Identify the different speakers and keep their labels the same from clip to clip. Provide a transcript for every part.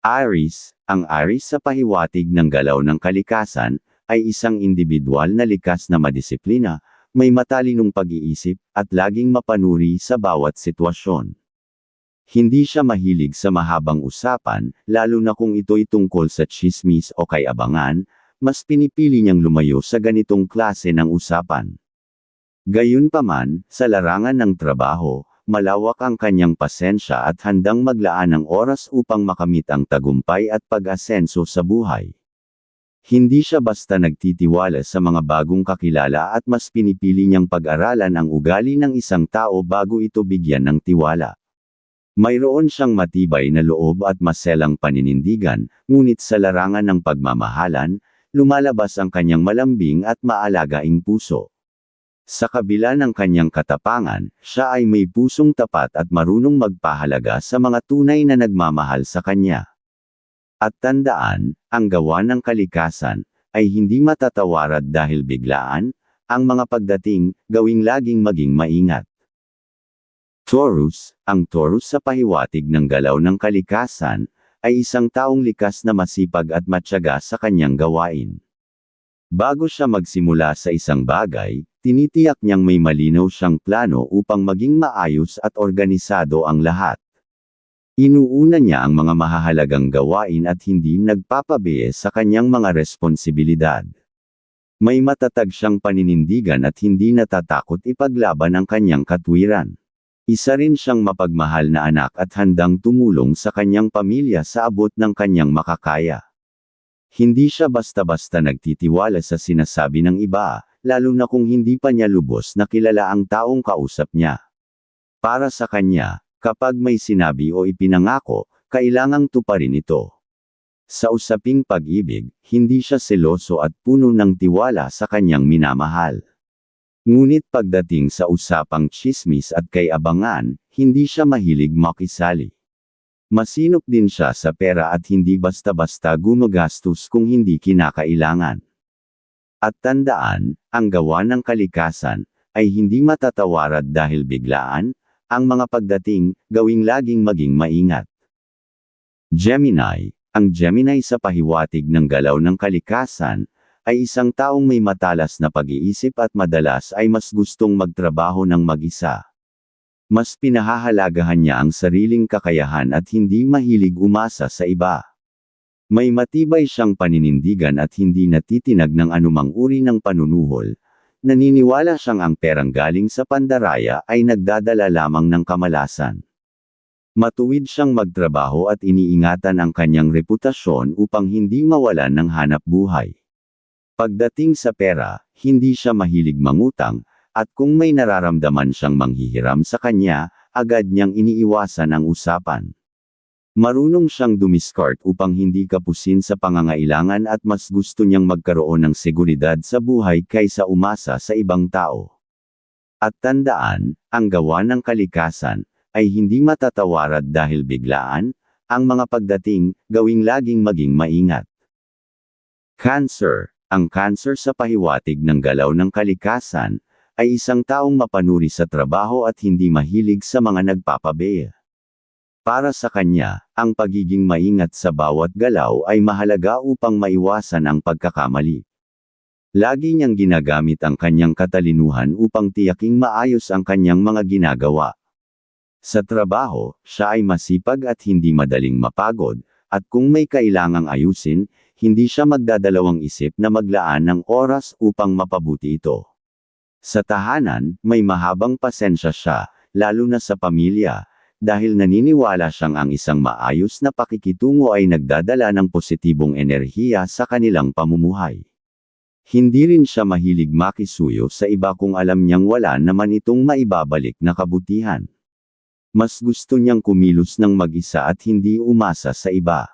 Speaker 1: Aries, ang Aries sa pahiwatig ng galaw ng kalikasan, ay isang individual na likas na madisiplina, may matalinong pag-iisip, at laging mapanuri sa bawat sitwasyon. Hindi siya mahilig sa mahabang usapan, lalo na kung ito'y tungkol sa chismis o kay abangan, mas pinipili niyang lumayo sa ganitong klase ng usapan. Gayunpaman, sa larangan ng trabaho, malawak ang kanyang pasensya at handang maglaan ng oras upang makamit ang tagumpay at pag-asenso sa buhay. Hindi siya basta nagtitiwala sa mga bagong kakilala at mas pinipili niyang pag-aralan ang ugali ng isang tao bago ito bigyan ng tiwala. Mayroon siyang matibay na loob at maselang paninindigan, ngunit sa larangan ng pagmamahalan, lumalabas ang kanyang malambing at maalagaing puso. Sa kabila ng kanyang katapangan, siya ay may pusong tapat at marunong magpahalaga sa mga tunay na nagmamahal sa kanya. At tandaan, ang gawa ng kalikasan, ay hindi matatawarad dahil biglaan, ang mga pagdating, gawing laging maging maingat. Taurus, ang Taurus sa pahiwatig ng galaw ng kalikasan, ay isang taong likas na masipag at matyaga sa kanyang gawain. Bago siya magsimula sa isang bagay, tinitiyak niyang may malinaw siyang plano upang maging maayos at organisado ang lahat. Inuuna niya ang mga mahahalagang gawain at hindi nagpapabiye sa kanyang mga responsibilidad. May matatag siyang paninindigan at hindi natatakot ipaglaban ang kanyang katwiran. Isa rin siyang mapagmahal na anak at handang tumulong sa kanyang pamilya sa abot ng kanyang makakaya. Hindi siya basta-basta nagtitiwala sa sinasabi ng iba, lalo na kung hindi pa niya lubos na kilala ang taong kausap niya. Para sa kanya, kapag may sinabi o ipinangako, kailangang tuparin ito. Sa usaping pag-ibig, hindi siya seloso at puno ng tiwala sa kanyang minamahal. Ngunit pagdating sa usapang chismis at kay abangan, hindi siya mahilig makisali. Masinop din siya sa pera at hindi basta-basta gumagastos kung hindi kinakailangan. At tandaan, ang gawa ng kalikasan, ay hindi matatawarad dahil biglaan, ang mga pagdating, gawing laging maging maingat. Gemini, ang Gemini sa pahiwatig ng galaw ng kalikasan, ay isang taong may matalas na pag-iisip at madalas ay mas gustong magtrabaho ng mag-isa. Mas pinahahalagahan niya ang sariling kakayahan at hindi mahilig umasa sa iba. May matibay siyang paninindigan at hindi natitinag ng anumang uri ng panunuhol. Naniniwala siyang ang perang galing sa pandaraya ay nagdadala lamang ng kamalasan. Matuwid siyang magtrabaho at iniingatan ang kanyang reputasyon upang hindi mawalan ng hanap buhay. Pagdating sa pera, hindi siya mahilig mangutang, at kung may nararamdaman siyang manghihiram sa kanya, agad niyang iniiwasan ang usapan. Marunong siyang dumiskart upang hindi kapusin sa pangangailangan at mas gusto niyang magkaroon ng seguridad sa buhay kaysa umasa sa ibang tao. At tandaan, ang gawa ng kalikasan, ay hindi matatawarad dahil biglaan, ang mga pagdating, gawing laging maging maingat. Cancer ang cancer sa pahiwatig ng galaw ng kalikasan, ay isang taong mapanuri sa trabaho at hindi mahilig sa mga nagpapabeya. Para sa kanya, ang pagiging maingat sa bawat galaw ay mahalaga upang maiwasan ang pagkakamali. Lagi niyang ginagamit ang kanyang katalinuhan upang tiyaking maayos ang kanyang mga ginagawa. Sa trabaho, siya ay masipag at hindi madaling mapagod, at kung may kailangang ayusin, hindi siya magdadalawang isip na maglaan ng oras upang mapabuti ito. Sa tahanan, may mahabang pasensya siya, lalo na sa pamilya, dahil naniniwala siyang ang isang maayos na pakikitungo ay nagdadala ng positibong enerhiya sa kanilang pamumuhay. Hindi rin siya mahilig makisuyo sa iba kung alam niyang wala naman itong maibabalik na kabutihan. Mas gusto niyang kumilos ng mag-isa at hindi umasa sa iba.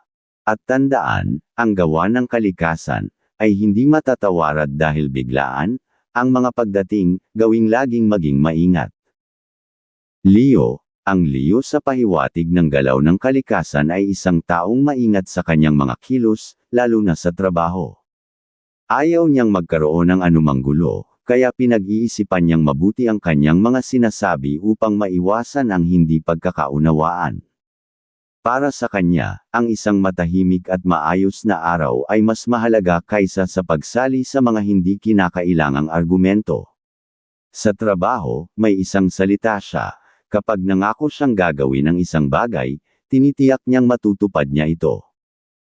Speaker 1: At tandaan, ang gawa ng kalikasan, ay hindi matatawarad dahil biglaan, ang mga pagdating, gawing laging maging maingat. Leo, ang Leo sa pahiwatig ng galaw ng kalikasan ay isang taong maingat sa kanyang mga kilos, lalo na sa trabaho. Ayaw niyang magkaroon ng anumang gulo, kaya pinag-iisipan niyang mabuti ang kanyang mga sinasabi upang maiwasan ang hindi pagkakaunawaan. Para sa kanya, ang isang matahimik at maayos na araw ay mas mahalaga kaysa sa pagsali sa mga hindi kinakailangang argumento. Sa trabaho, may isang salita siya, kapag nangako siyang gagawin ang isang bagay, tinitiyak niyang matutupad niya ito.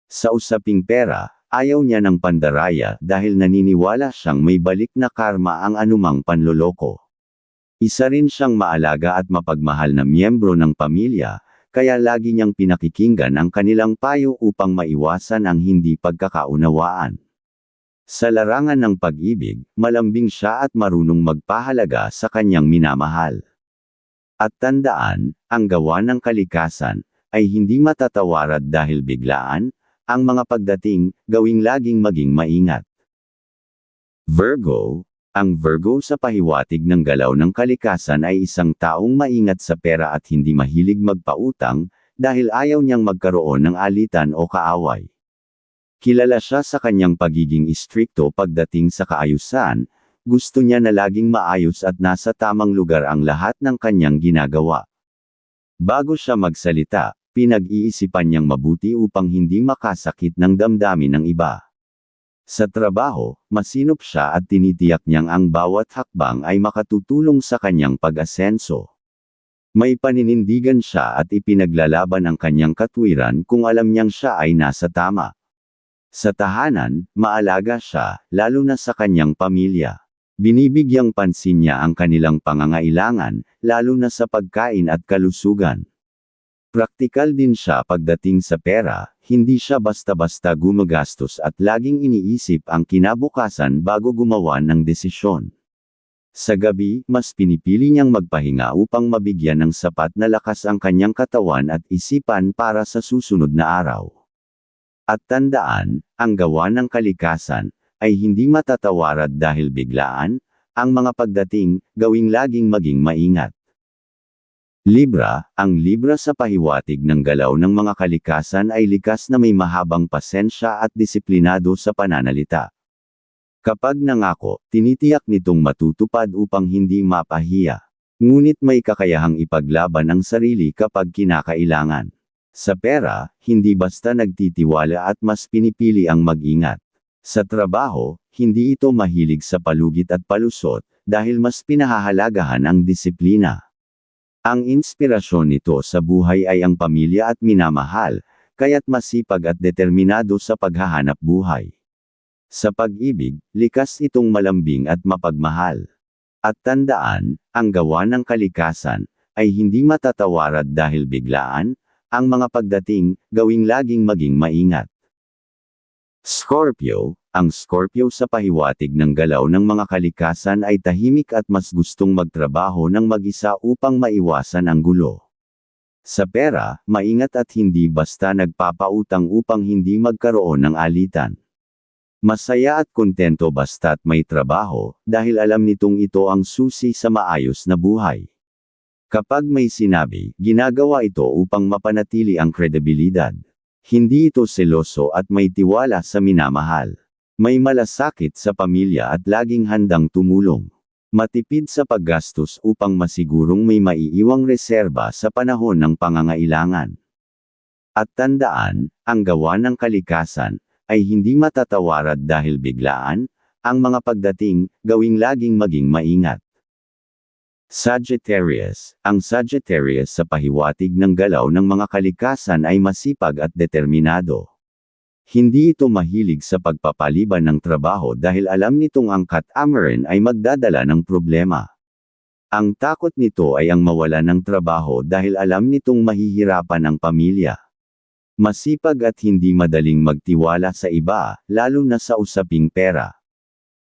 Speaker 1: Sa usaping pera, ayaw niya ng pandaraya dahil naniniwala siyang may balik na karma ang anumang panloloko. Isa rin siyang maalaga at mapagmahal na miyembro ng pamilya, kaya lagi niyang pinakikinggan ang kanilang payo upang maiwasan ang hindi pagkakaunawaan. Sa larangan ng pag-ibig, malambing siya at marunong magpahalaga sa kanyang minamahal. At tandaan, ang gawa ng kalikasan, ay hindi matatawarad dahil biglaan, ang mga pagdating, gawing laging maging maingat. Virgo, ang Virgo sa pahiwatig ng galaw ng kalikasan ay isang taong maingat sa pera at hindi mahilig magpautang, dahil ayaw niyang magkaroon ng alitan o kaaway. Kilala siya sa kanyang pagiging istrikto pagdating sa kaayusan, gusto niya na laging maayos at nasa tamang lugar ang lahat ng kanyang ginagawa. Bago siya magsalita, pinag-iisipan niyang mabuti upang hindi makasakit ng damdamin ng iba. Sa trabaho, masinop siya at tinitiyak niyang ang bawat hakbang ay makatutulong sa kanyang pag-asenso. May paninindigan siya at ipinaglalaban ang kanyang katwiran kung alam niyang siya ay nasa tama. Sa tahanan, maalaga siya, lalo na sa kanyang pamilya. Binibigyang pansin niya ang kanilang pangangailangan, lalo na sa pagkain at kalusugan. Praktikal din siya pagdating sa pera, hindi siya basta-basta gumagastos at laging iniisip ang kinabukasan bago gumawa ng desisyon. Sa gabi, mas pinipili niyang magpahinga upang mabigyan ng sapat na lakas ang kanyang katawan at isipan para sa susunod na araw. At tandaan, ang gawa ng kalikasan, ay hindi matatawarad dahil biglaan, ang mga pagdating, gawing laging maging maingat. Libra, ang Libra sa pahiwatig ng galaw ng mga kalikasan ay likas na may mahabang pasensya at disiplinado sa pananalita. Kapag nangako, tinitiyak nitong matutupad upang hindi mapahiya. Ngunit may kakayahang ipaglaban ang sarili kapag kinakailangan. Sa pera, hindi basta nagtitiwala at mas pinipili ang mag-ingat. Sa trabaho, hindi ito mahilig sa palugit at palusot, dahil mas pinahahalagahan ang disiplina. Ang inspirasyon nito sa buhay ay ang pamilya at minamahal, kaya't masipag at determinado sa paghahanap buhay. Sa pag-ibig, likas itong malambing at mapagmahal. At tandaan, ang gawa ng kalikasan, ay hindi matatawarad dahil biglaan, ang mga pagdating, gawing laging maging maingat. Scorpio, ang Scorpio sa pahiwatig ng galaw ng mga kalikasan ay tahimik at mas gustong magtrabaho ng mag-isa upang maiwasan ang gulo. Sa pera, maingat at hindi basta nagpapautang upang hindi magkaroon ng alitan. Masaya at kontento basta't may trabaho, dahil alam nitong ito ang susi sa maayos na buhay. Kapag may sinabi, ginagawa ito upang mapanatili ang kredibilidad. Hindi ito seloso at may tiwala sa minamahal. May malasakit sa pamilya at laging handang tumulong. Matipid sa paggastos upang masigurong may maiiwang reserba sa panahon ng pangangailangan. At tandaan, ang gawa ng kalikasan, ay hindi matatawarad dahil biglaan, ang mga pagdating, gawing laging maging maingat. Sagittarius, ang Sagittarius sa pahiwatig ng galaw ng mga kalikasan ay masipag at determinado. Hindi ito mahilig sa pagpapaliban ng trabaho dahil alam nitong ang catamaran ay magdadala ng problema. Ang takot nito ay ang mawala ng trabaho dahil alam nitong mahihirapan ang pamilya. Masipag at hindi madaling magtiwala sa iba, lalo na sa usaping pera.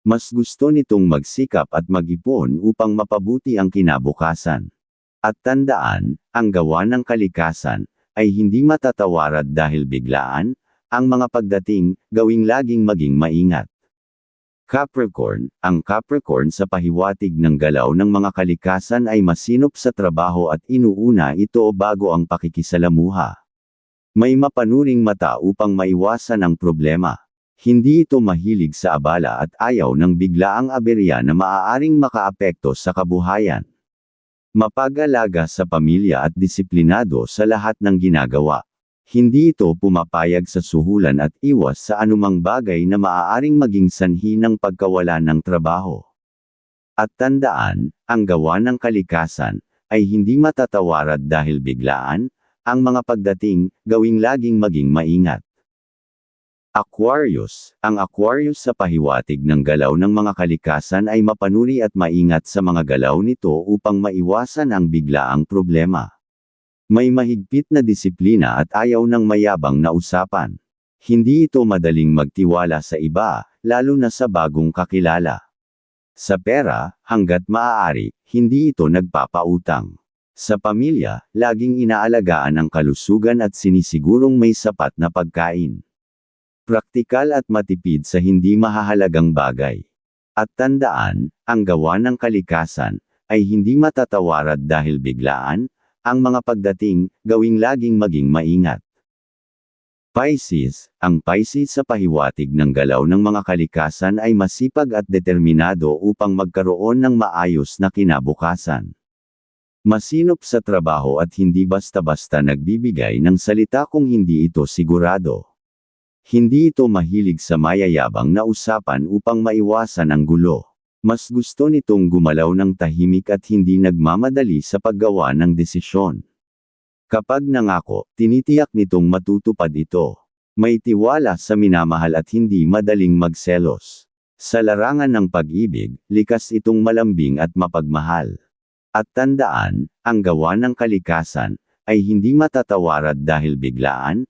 Speaker 1: Mas gusto nitong magsikap at mag-ipon upang mapabuti ang kinabukasan. At tandaan, ang gawa ng kalikasan, ay hindi matatawarad dahil biglaan, ang mga pagdating, gawing laging maging maingat. Capricorn, ang Capricorn sa pahiwatig ng galaw ng mga kalikasan ay masinop sa trabaho at inuuna ito bago ang pakikisalamuha. May mapanuring mata upang maiwasan ang problema. Hindi ito mahilig sa abala at ayaw ng biglaang aberya na maaaring makaapekto sa kabuhayan. Mapag-alaga sa pamilya at disiplinado sa lahat ng ginagawa. Hindi ito pumapayag sa suhulan at iwas sa anumang bagay na maaaring maging sanhi ng pagkawala ng trabaho. At tandaan, ang gawa ng kalikasan, ay hindi matatawarad dahil biglaan, ang mga pagdating, gawing laging maging maingat. Aquarius, ang Aquarius sa pahiwatig ng galaw ng mga kalikasan ay mapanuri at maingat sa mga galaw nito upang maiwasan ang biglaang problema. May mahigpit na disiplina at ayaw ng mayabang na usapan. Hindi ito madaling magtiwala sa iba, lalo na sa bagong kakilala. Sa pera, hanggat maaari, hindi ito nagpapautang. Sa pamilya, laging inaalagaan ang kalusugan at sinisigurong may sapat na pagkain. Praktikal at matipid sa hindi mahahalagang bagay. At tandaan, ang gawa ng kalikasan, ay hindi matatawarad dahil biglaan, ang mga pagdating, gawing laging maging maingat. Pisces, ang Pisces sa pahiwatig ng galaw ng mga kalikasan ay masipag at determinado upang magkaroon ng maayos na kinabukasan. Masinop sa trabaho at hindi basta-basta nagbibigay ng salita kung hindi ito sigurado. Hindi ito mahilig sa mayayabang na usapan upang maiwasan ang gulo. Mas gusto nitong gumalaw ng tahimik at hindi nagmamadali sa paggawa ng desisyon. Kapag nangako, tinitiyak nitong matutupad ito. May tiwala sa minamahal at hindi madaling magselos. Sa larangan ng pag-ibig, likas itong malambing at mapagmahal. At tandaan, ang gawa ng kalikasan, ay hindi matatawarad dahil biglaan,